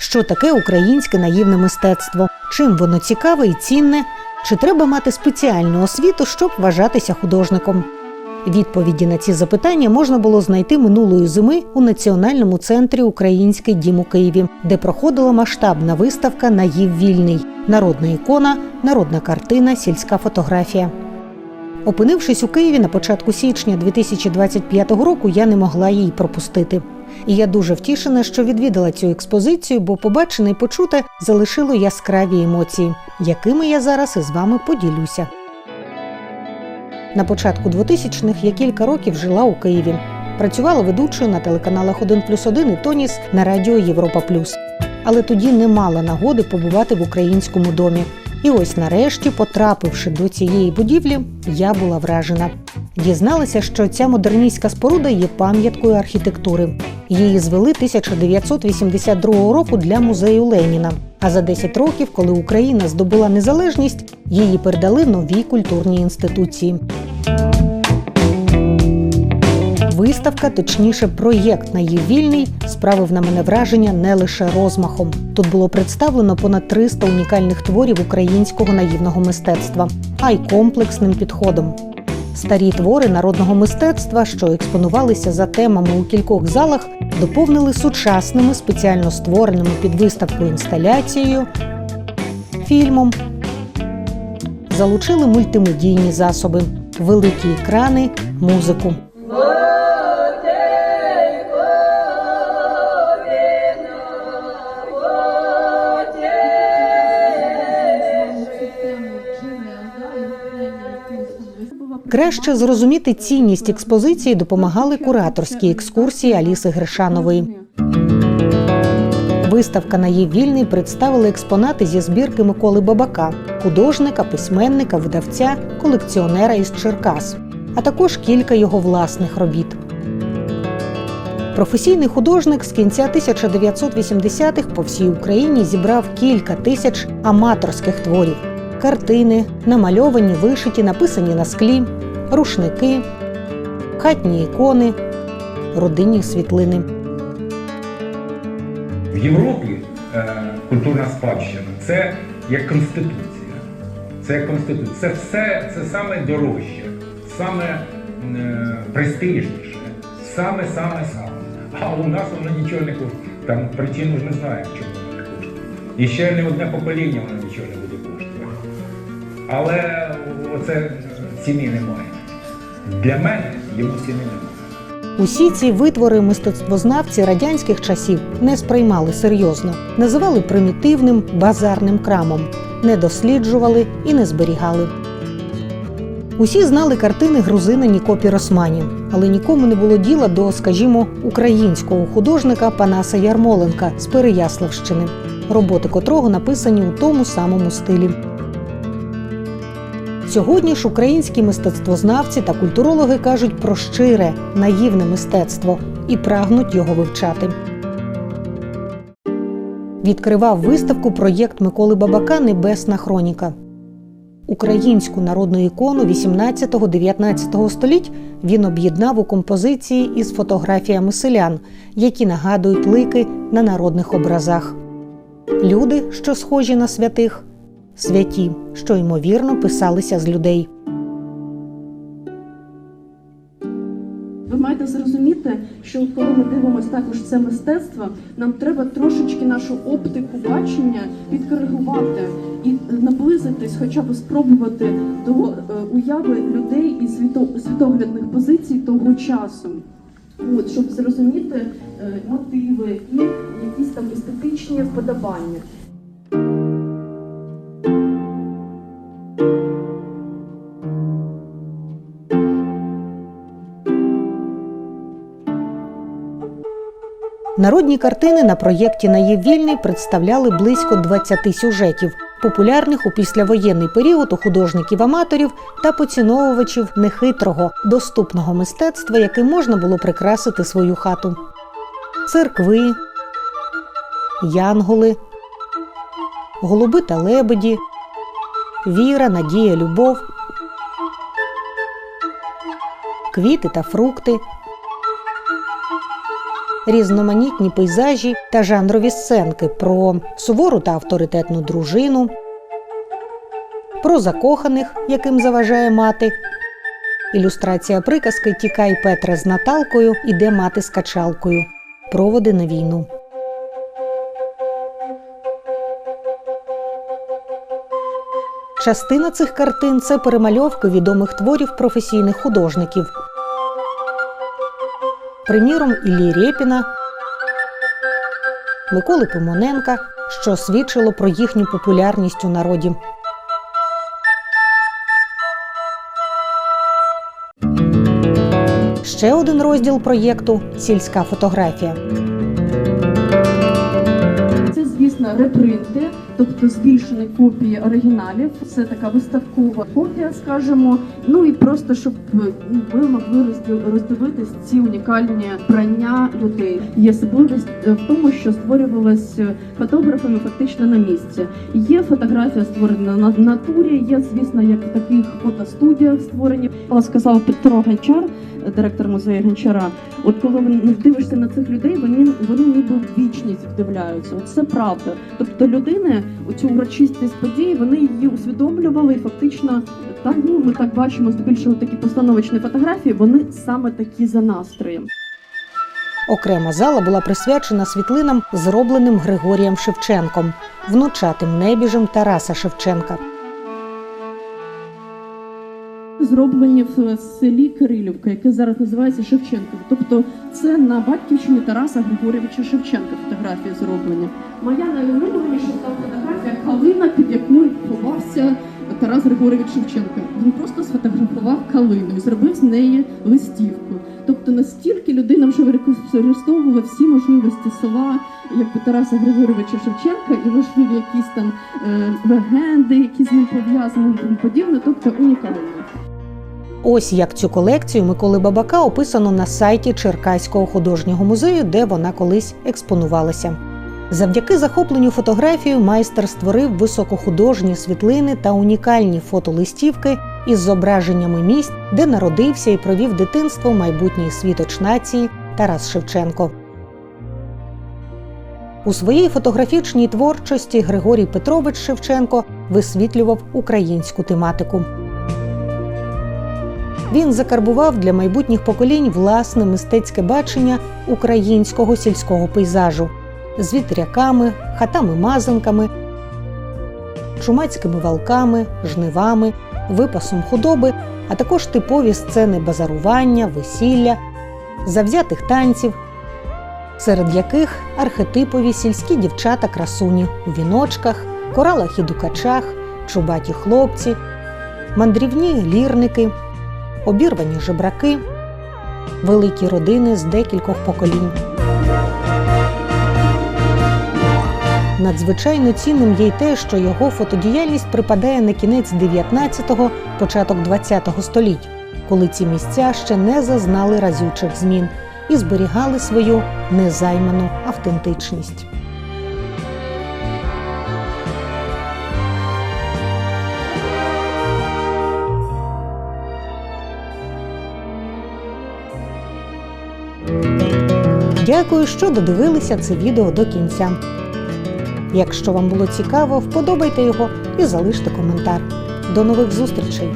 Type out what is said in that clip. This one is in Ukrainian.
що таке українське наївне мистецтво, чим воно цікаве і цінне, чи треба мати спеціальну освіту, щоб вважатися художником. Відповіді на ці запитання можна було знайти минулої зими у Національному центрі Український дім у Києві, де проходила масштабна виставка Наїв вільний народна ікона, народна картина, сільська фотографія. Опинившись у Києві на початку січня 2025 року, я не могла її пропустити. І я дуже втішена, що відвідала цю експозицію, бо побачене і почуте залишило яскраві емоції, якими я зараз із вами поділюся. На початку 2000-х я кілька років жила у Києві. Працювала ведучою на телеканалах 1 плюс 1 і Тоніс на радіо Європа Плюс. Але тоді не мала нагоди побувати в українському домі. І ось нарешті, потрапивши до цієї будівлі, я була вражена. Дізналася, що ця модерністська споруда є пам'яткою архітектури. Її звели 1982 року для музею Леніна. А за 10 років, коли Україна здобула незалежність, її передали новій культурній інституції. Виставка, точніше, проєкт на її вільний, справив на мене враження не лише розмахом. Тут було представлено понад 300 унікальних творів українського наївного мистецтва, а й комплексним підходом. Старі твори народного мистецтва, що експонувалися за темами у кількох залах, доповнили сучасними спеціально створеними під виставку інсталяцією, фільмом, залучили мультимедійні засоби, великі екрани, музику. Краще зрозуміти цінність експозиції допомагали кураторські екскурсії Аліси Гришанової. Виставка на її вільний представила експонати зі збірки Миколи Бабака, художника, письменника, видавця, колекціонера із Черкас, а також кілька його власних робіт. Професійний художник з кінця 1980-х по всій Україні зібрав кілька тисяч аматорських творів: картини, намальовані, вишиті, написані на склі, рушники, хатні ікони, родинні світлини. В Європі е, культурна спадщина це як конституція. Це як конституція. Це все це саме дорожче, саме е, престижніше, саме саме саме. А у нас воно нічого не коштує. Там причину ж не знаємо, чому воно не коштує. І ще не одне покоління воно нічого не. Але оце ціни немає. Для мене йому ціни немає. Усі ці витвори мистецтвознавці радянських часів не сприймали серйозно, називали примітивним базарним крамом, не досліджували і не зберігали. Усі знали картини грузина Ніко Піросмані, але нікому не було діла до, скажімо, українського художника Панаса Ярмоленка з Переяславщини, роботи котрого написані у тому самому стилі. Сьогодні ж українські мистецтвознавці та культурологи кажуть про щире, наївне мистецтво і прагнуть його вивчати. Відкривав виставку проєкт Миколи Бабака Небесна хроніка. Українську народну ікону 18-19 століть він об'єднав у композиції із фотографіями селян, які нагадують лики на народних образах. Люди, що схожі на святих, святі, що ймовірно писалися з людей. Ви маєте зрозуміти, що коли ми дивимося також це мистецтво, нам треба трошечки нашу оптику бачення підкоригувати і наблизитись, хоча б спробувати до е, уяви людей і світоглядних позицій того часу. От, щоб зрозуміти е, мотиви і якісь там естетичні вподобання. Народні картини на проєкті «Наїв вільний представляли близько 20 сюжетів, популярних у післявоєнний період у художників-аматорів та поціновувачів нехитрого, доступного мистецтва, яким можна було прикрасити свою хату. Церкви, янголи, голуби та лебеді, віра, надія, любов, квіти та фрукти, різноманітні пейзажі та жанрові сценки про сувору та авторитетну дружину, про закоханих, яким заважає мати. Ілюстрація приказки Тікай Петре з Наталкою, іде мати з качалкою. Проводи на війну. Частина цих картин це перемальовки відомих творів професійних художників. Приміром, Іллі Рєпіна, Миколи Пимоненка, що свідчило про їхню популярність у народі. Ще один розділ проєкту сільська фотографія. Це, звісно, репринти, тобто збільшені копії оригіналів. Це така виставкова копія, скажімо. Ну і просто щоб ви могли розділ- роздивитись ці унікальні прання людей. Є особливість е, в тому, що створювалось е, фотографами фактично на місці. Є фотографія створена на натурі. Є, звісно, як в таких фотостудіях створені. Сказав Петро Гончар, е, директор музею Гончара. От коли ви дивишся на цих людей, вони вони ніби в вічність вдивляються. От це правда. Тобто людини цю урочистість події вони її усвідомлювали і фактично так ну ми так бачимо здебільшого такі постановочні фотографії. Вони саме такі за настроєм. Окрема зала була присвячена світлинам, зробленим Григорієм Шевченком, внучатим небіжем Тараса Шевченка. Зроблені в селі Кирилівка, яке зараз називається Шевченків. Тобто це на батьківщині Тараса Григорьовича Шевченка фотографії зроблені. Моя найулюбленіша та фотографія калина, під якою ховався Тарас Григорович Шевченко. Він просто сфотографував калину і зробив з неї листівку. Тобто настільки людина вже використовувала всі можливості села, якби Тараса Григоровича Шевченка, і можливі якісь там е, легенди, які з ним пов'язані і тому подібне, тобто унікально. Ось як цю колекцію Миколи Бабака описано на сайті Черкаського художнього музею, де вона колись експонувалася. Завдяки захопленню фотографією майстер створив високохудожні світлини та унікальні фотолистівки із зображеннями місць, де народився і провів дитинство майбутній світоч нації Тарас Шевченко. У своїй фотографічній творчості Григорій Петрович Шевченко висвітлював українську тематику. Він закарбував для майбутніх поколінь власне мистецьке бачення українського сільського пейзажу з вітряками, хатами-мазанками, чумацькими валками, жнивами, випасом худоби, а також типові сцени базарування, весілля, завзятих танців, серед яких архетипові сільські дівчата красуні у віночках, коралах і дукачах, чубаті хлопці, мандрівні лірники, обірвані жебраки, великі родини з декількох поколінь. Надзвичайно цінним є й те, що його фотодіяльність припадає на кінець 19-го, початок 20-го століть, коли ці місця ще не зазнали разючих змін і зберігали свою незайману автентичність. Дякую, що додивилися це відео до кінця. Якщо вам було цікаво, вподобайте його і залиште коментар. До нових зустрічей!